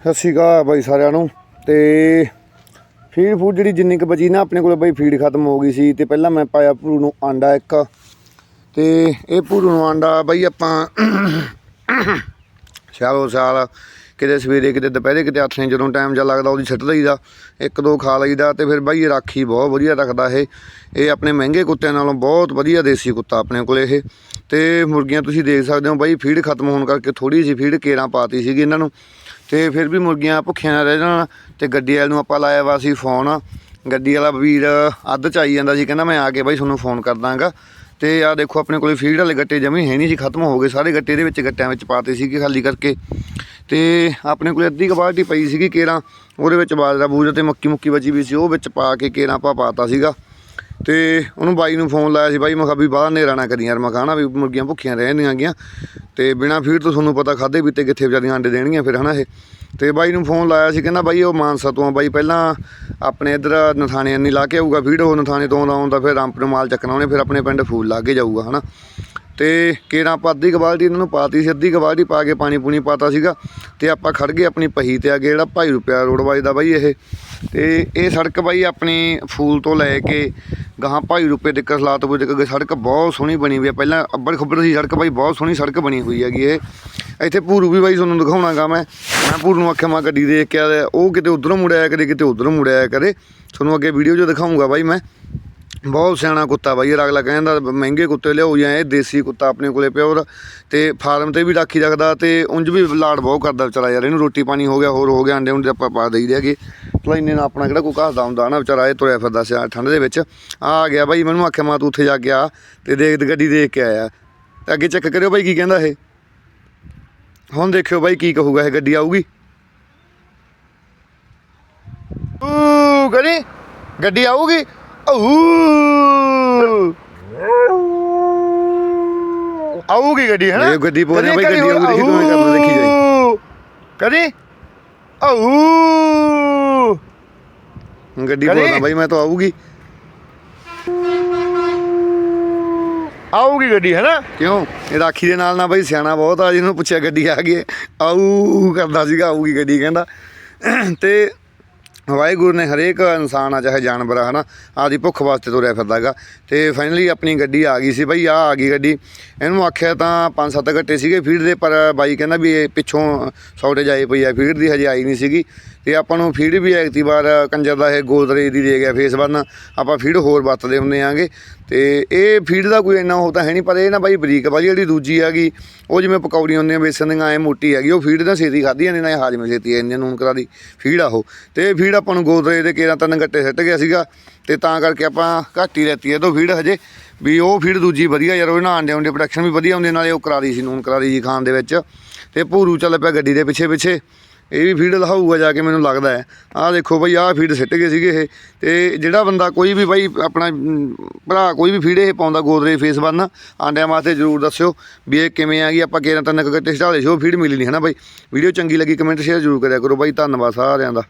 ਸਤਿ ਸ਼੍ਰੀ ਅਕਾਲ ਬਾਈ ਸਾਰਿਆਂ ਨੂੰ। ਤੇ ਫੀਡ ਫੂਡ ਜਿਹੜੀ ਜਿੰਨੀ ਕੁ ਬਚੀ ਨਾ ਆਪਣੇ ਕੋਲ ਬਾਈ ਫੀਡ ਖਤਮ ਹੋ ਗਈ ਸੀ ਤੇ ਪਹਿਲਾਂ ਮੈਂ ਪਾਇਆ ਭੂਰੂ ਨੂੰ ਆਂਡਾ ਇੱਕ। ਤੇ ਇਹ ਭੂਰੂ ਨੂੰ ਆਂਡਾ ਬਾਈ ਆਪਾਂ ਸਾਲੋ ਸਾਲ ਕਿਤੇ ਸਵੇਰੇ ਕਿਤੇ ਦੁਪਹਿਰੇ ਕਿਤੇ ਹੱਥ ਨੇ ਜਦੋਂ ਟਾਈਮ ਜਾ ਲੱਗਦਾ ਉਹਦੀ ਛੱਟ ਲਈਦਾ, ਇੱਕ ਦੋ ਖਾ ਲਈਦਾ ਤੇ ਫਿਰ ਬਾਈ ਇਹ ਰਾਖੀ ਬਹੁਤ ਵਧੀਆ ਰੱਖਦਾ ਇਹ। ਇਹ ਆਪਣੇ ਮਹਿੰਗੇ ਕੁੱਤਿਆਂ ਨਾਲੋਂ ਬਹੁਤ ਵਧੀਆ ਦੇਸੀ ਕੁੱਤਾ ਆਪਣੇ ਕੋਲ ਇਹ। ਤੇ ਮੁਰਗੀਆਂ ਤੁਸੀਂ ਦੇਖ ਸਕਦੇ ਹੋ ਬਾਈ ਫੀਡ ਖਤਮ ਹੋਣ ਕਰਕੇ ਥੋੜੀ ਜਿਹੀ ਫੀਡ ਕੇਰਾਂ ਪਾਤੀ ਸੀਗੀ ਇਹਨਾਂ ਨੂੰ। ਤੇ ਫਿਰ ਵੀ ਮੁਰਗੀਆਂ ਭੁੱਖੀਆਂ ਨਾ ਰਹਿ ਜਾਣ ਤੇ ਗੱਡੀ ਵਾਲੇ ਨੂੰ ਆਪਾਂ ਲਾਇਆ ਵਾ ਸੀ ਫੋਨ। ਗੱਡੀ ਵਾਲਾ ਵੀਰ ਅੱਧ ਚ ਆਈ ਜਾਂਦਾ ਸੀ, ਕਹਿੰਦਾ ਮੈਂ ਆ ਕੇ ਬਾਈ ਤੁਹਾਨੂੰ ਫੋਨ ਕਰ ਦਾਂਗਾ। ਤੇ ਆ ਦੇਖੋ ਆਪਣੇ ਕੋਲੇ ਫੀਡ ਵਾਲੇ ਗੱਟੇ ਜਮੀ ਹੈ ਨਹੀਂ ਜੀ, ਖਤਮ ਹੋ ਗਏ। ਸਾਰੇ ਗੱਟੇ ਦੇ ਵਿੱਚ ਗੱਟਿਆਂ ਵਿੱਚ ਪਾਤੇ ਸੀਗੇ ਖਾਲੀ ਕਰਕੇ। ਤੇ ਆਪਣੇ ਕੋਲੇ ਅੱਧੀ ਕਬਾਲਟੀ ਪਈ ਸੀਗੀ ਕੇਰਾਂ, ਉਹਦੇ ਵਿੱਚ ਬਾਜਰਾ ਬੂਜਰਾ ਤੇ ਮੱਕੀ ਮੁੱਕੀ ਬਚੀ ਵੀ ਸੀ, ਉਹ ਵਿੱਚ ਪਾ ਕੇ ਕੇਰਾਂ ਆਪਾਂ ਪਾਤਾ ਸੀਗਾ। ਤੇ ਉਹਨੂੰ ਬਾਈ ਨੂੰ ਫੋਨ ਲਾਇਆ ਸੀ, ਬਾਈ ਮੈਂ ਕਿਹਾ ਵੀ ਬਾਹਰ ਨੇਰਾ ਨਾ ਕਰੀ ਯਾਰ, ਮੈਂ ਕਹਣਾ ਵੀ ਮੁਰਗੀਆਂ ਭੁੱਖੀਆਂ ਰਹਿਣੀਆਂ ਗੀਆਂ ਤੇ ਬਿਨਾ ਫੀਡ ਤੋਂ ਤੁਹਾਨੂੰ ਪਤਾ ਖਾਦੇ ਪੀਤੇ ਕਿੱਥੇ ਵਿਚਾਰੀਆਂ ਅੰਡੇ ਦੇਣਗੀਆਂ ਫਿਰ ਹਨਾ ਇਹ। ਤੇ ਬਾਈ ਨੂੰ ਫੋਨ ਲਾਇਆ ਸੀ, ਕਹਿੰਦਾ ਬਾਈ ਉਹ ਮਾਨਸਾ ਤੋਂ ਆ, ਬਾਈ ਪਹਿਲਾਂ ਆਪਣੇ ਇੱਧਰ ਨਥਾਣੇ ਨਹੀਂ ਲਾ ਕੇ ਆਊਗਾ, ਫੀਡ ਉਹ ਨਥਾਣੇ ਤੋਂ ਆਉਂਦਾ ਆਉਂਦਾ ਫਿਰ ਰਾਮਪੁਰ ਮਾਲ ਚੱਕਣਾ ਉਹਨੇ, ਫਿਰ ਆਪਣੇ ਪਿੰਡ ਫੂਲ ਲਾ ਕੇ ਜਾਊਗਾ ਹਨਾ। ਤੇ ਕੇਰਾਂ ਆਪਾਂ ਅੱਧੀ ਕਬਾਲਟੀ ਇਹਨਾਂ ਨੂੰ ਪਾਤੀ ਸੀ, ਅੱਧੀ ਕਬਾਲਟੀ ਪਾ ਕੇ ਪਾਣੀ ਪੂਣੀ ਪਾਤਾ ਸੀਗਾ ਤੇ ਆਪਾਂ ਖੜ ਗਏ ਆਪਣੀ ਪਹੀ ਤੇ ਆ ਕੇ ਜਿਹੜਾ ਭਾਈ ਰੁਪਿਆ ਰੋਡ ਵੱਜਦਾ ਬਾਈ ਇਹ। ਤੇ ਇਹ ਸੜਕ ਬਾਈ ਆਪਣੀ ਫੂਲ ਤੋਂ ਲੈ ਕੇ ਗਾਹਾਂ ਭਾਈ ਰੁਪਏ ਤੱਕ ਸਲਾਤਪੁਰ ਤੱਕ ਸੜਕ ਬਹੁਤ ਸੋਹਣੀ ਬਣੀ ਹੋਈ ਹੈ ਪਹਿਲਾਂ ਅੱਬੜ ਖੱਬੜ ਸੀ ਸੜਕ ਬਾਈ, ਬਹੁਤ ਸੋਹਣੀ ਸੜਕ ਬਣੀ ਹੋਈ ਹੈਗੀ ਇਹ। ਇੱਥੇ ਭੂਰੂ ਵੀ ਬਾਈ ਤੁਹਾਨੂੰ ਦਿਖਾਉਣਾਗਾ ਮੈਂ। ਮੈਂ ਭੂਰੂ ਨੂੰ ਆਖਿਆ, ਮੈਂ ਗੱਡੀ ਦੇਖ ਕੇ ਉਹ ਕਿਤੇ ਉਧਰੋਂ ਮੁੜਿਆ ਕਰੇ, ਕਿਤੇ ਉਧਰੋਂ ਮੁੜਿਆ ਕਰੇ। ਤੁਹਾਨੂੰ ਅੱਗੇ ਵੀਡੀਓ 'ਚ ਦਿਖਾਉਂਗਾ ਬਾਈ ਮੈਂ। ਬਹੁਤ ਸਿਆਣਾ ਕੁੱਤਾ ਬਾਈ ਇਹ ਅਗਲਾ ਕਹਿੰਦਾ ਮਹਿੰਗੇ ਕੁੱਤੇ ਲਿਆਓ ਜਾਂ ਇਹ ਦੇਸੀ ਕੁੱਤਾ ਆਪਣੇ ਕੋਲੇ ਪਿਓਰ ਤੇ ਫਾਰਮ ਤੇ ਵੀ ਰਾਖੀ ਰੱਖਦਾ ਤੇ ਉਂਝ ਵੀ ਲਾੜ ਬਹੁਤ ਕਰਦਾ ਵਿਚਾਰਾ ਯਾਰ, ਇਹਨੂੰ ਰੋਟੀ ਪਾਣੀ ਹੋ ਗਿਆ, ਹੋਰ ਹੋ ਗਿਆ, ਅੰਡੇ ਉਂਡੇ ਆਪਾਂ ਪਾ ਦੇਈਦੇ ਹੈਗੇ। ਭਲਾ ਇੰਨੇ ਨਾਲ ਆਪਣਾ ਕਿਹੜਾ ਕੋਈ ਘਾਸਦਾ ਹੁੰਦਾ ਨਾ ਵਿਚਾਰਾ, ਇਹ ਤੁਰਿਆ ਫਿਰਦਾ ਸਿਆ ਠੰਡ ਦੇ ਵਿੱਚ। ਆ ਆ ਗਿਆ ਬਾਈ, ਮੈਨੂੰ ਆਖਿਆ, ਮੈਂ ਤੂੰ ਉੱਥੇ ਜਾ ਕੇ ਆ ਤੇ ਦੇਖ ਗੱਡੀ ਦੇਖ ਕੇ ਆਇਆ। ਤੇ ਅੱਗੇ ਚੈੱਕ ਕਰਿਓ ਬਾਈ ਕੀ ਕਹਿੰਦਾ ਇਹ। ਹੁਣ ਦੇਖਿਓ ਬਾਈ ਕੀ ਕਹੂਗਾ, ਇਹ ਗੱਡੀ ਆਊਗੀ। ਊ ਕਰੀ ਗੱਡੀ ਆਊਗੀ? ਊ ਆਊਗੀ ਗੱਡੀ ਹੈ ਨਾ ਇਹ ਗੱਡੀ ਕਰੀ, ਬਾਈ, ਗੱਡੀ ਆਊਗੀ, ਦੇਖੀ ਕਿਵੇਂ ਕਰਦਾ, ਦੇਖੀ ਜਾਈ। ਕਰੀ ਆਊ। ਗੱਡੀ? ਬੋਲਦਾ ਬਾਈ ਮੈਂ ਤਾਂ ਆਊਗੀ। ਆਊਗੀ ਗੱਡੀ ਹੈ ਨਾ ਕਿਉਂ? ਇਹ ਰਾਖੀ ਦੇ ਨਾਲ ਨਾ ਬਾਈ ਸਿਆਣਾ ਬਹੁਤ ਆ ਜਿਹਨੂੰ ਪੁੱਛਿਆ ਗੱਡੀ ਆ ਗਈ। ਆਊ ਕਰਦਾ ਸੀਗਾ ਆਊਗੀ ਗੱਡੀ ਕਹਿੰਦਾ। ਤੇ ਵਾਹਿਗੁਰੂ ਨੇ ਹਰੇਕ ਇਨਸਾਨ ਆ, ਚਾਹੇ ਜਾਨਵਰ ਆ, ਹਨਾ, ਆਦੀ ਭੁੱਖ ਵਾਸਤੇ ਤੁਰਿਆ ਫਿਰਦਾਗਾ ਤੇ ਫਾਈਨਲੀ ਆਪਣੀ ਗੱਡੀ ਆ ਗਈ ਸੀ ਬਈ, ਆ ਆ ਗਈ ਗੱਡੀ। ਇਹਨੂੰ ਆਖਿਆ ਤਾਂ ਪੰਜ ਸੱਤ ਘੱਟੇ ਸੀਗੇ ਫੀਡ ਦੇ, ਪਰ ਬਾਈ ਕਹਿੰਦਾ ਵੀ ਇਹ ਪਿੱਛੋਂ ਸ਼ਾਰਟੇਜ ਆਈ ਪਈ ਆ ਫੀਡ ਦੀ ਹਜੇ ਆਈ ਨਹੀਂ ਸੀਗੀ। ਤੇ ਆਪਾਂ ਨੂੰ ਫੀਡ ਵੀ ਐਕਤੀ ਵਾਰ ਕੰਜਰ ਦਾ ਇਹ ਗੋਦਰੇਜ ਦੀ ਦੇ ਗਿਆ ਫੇਸ ਬਨ ਆਪਾਂ ਫੀਡ ਹੋਰ ਵਰਤਦੇ ਹੁੰਦੇ ਆਂਗੇ। ਤੇ ਇਹ ਫੀਡ ਦਾ ਕੋਈ ਇੰਨਾ ਉਹ ਤਾਂ ਹੈ ਨਹੀਂ, ਪਰ ਇਹ ਨਾ ਬਾਈ ਬਰੀਕ ਵਾਲੀ ਜਿਹੜੀ ਦੂਜੀ ਹੈਗੀ, ਉਹ ਜਿਵੇਂ ਪਕੌੜੀਆਂ ਹੁੰਦੀਆਂ ਵੇਸਣ ਦੀਆਂ, ਐ ਮੋਟੀ ਹੈਗੀ, ਉਹ ਫੀਡ ਦਾ ਛੇਤੀ ਖਾਧੀ ਜਾਂਦੀ ਨਾ ਇਹ ਹਾਜ਼ਮੇ ਛੇਤੀ ਇੰਨੇ ਨੂਨ ਕਰਾ ਦੀ ਫੀਡ ਆ ਉਹ। ਤੇ ਇਹ ਫੀਡ ਆਪਾਂ ਨੂੰ ਗੋਦਰੇ ਦੇ ਕੇਰਾਂ ਤਿੰਨ ਗੱਟੇ ਸਿੱਟ ਗਿਆ ਸੀਗਾ, ਤੇ ਤਾਂ ਕਰਕੇ ਆਪਾਂ ਘੱਟ ਹੀ ਲੈਤੀ ਇਹ ਤੋਂ ਫੀਡ ਹਜੇ ਵੀ ਉਹ ਫੀਡ ਦੂਜੀ ਵਧੀਆ ਯਾਰ, ਉਹ ਨਾ ਆਂਡੇ ਆਂਡੇ ਪ੍ਰੋਡਕਸ਼ਨ ਵੀ ਵਧੀਆ ਹੁੰਦੀ, ਨਾਲੇ ਉਹ ਕਰਾਰੀ ਸੀ, ਨੂਨ ਕਰਾਰੀ ਜੀ ਖਾਣ ਦੇ ਵਿੱਚ। ਤੇ ਭੂਰੂ ਚੱਲ ਪਿਆ ਗੱਡੀ ਦੇ ਪਿੱਛੇ ਪਿੱਛੇ ਇਹ ਵੀ ਫੀਡ ਲਹਾਊਗਾ ਜਾ ਕੇ ਮੈਨੂੰ ਲੱਗਦਾ ਹੈ। ਆਹ ਦੇਖੋ ਬਈ, ਆਹ ਫੀਡ ਸਿੱਟ ਗਏ ਸੀਗੇ ਇਹ। ਤੇ ਜਿਹੜਾ ਬੰਦਾ ਕੋਈ ਵੀ ਬਾਈ, ਆਪਣਾ ਭਰਾ ਕੋਈ ਵੀ ਫੀਡ ਇਹ ਪਾਉਂਦਾ ਗੋਦਰੇ ਫੇਸ ਬੰਨ, ਆਂਡਿਆਂ ਵਾਸਤੇ ਜਰੂਰ ਦੱਸਿਓ ਵੀ ਇਹ ਕਿਵੇਂ ਆ ਗਈ। ਆਪਾਂ ਕੇਰਾਂ ਤਿੰਨ ਕੁ ਸ਼ੋ ਫੀਡ ਮਿਲੀ ਨਹੀਂ ਹੈ ਨਾ ਬਾਈ? ਵੀਡੀਓ ਚੰਗੀ ਲੱਗੀ ਕਮੈਂਟ ਸ਼ੇਅਰ ਜਰੂਰ ਕਰਿਆ ਕਰੋ ਬਾਈ। ਧੰਨਵਾਦ ਸਾਰਿਆਂ ਦਾ।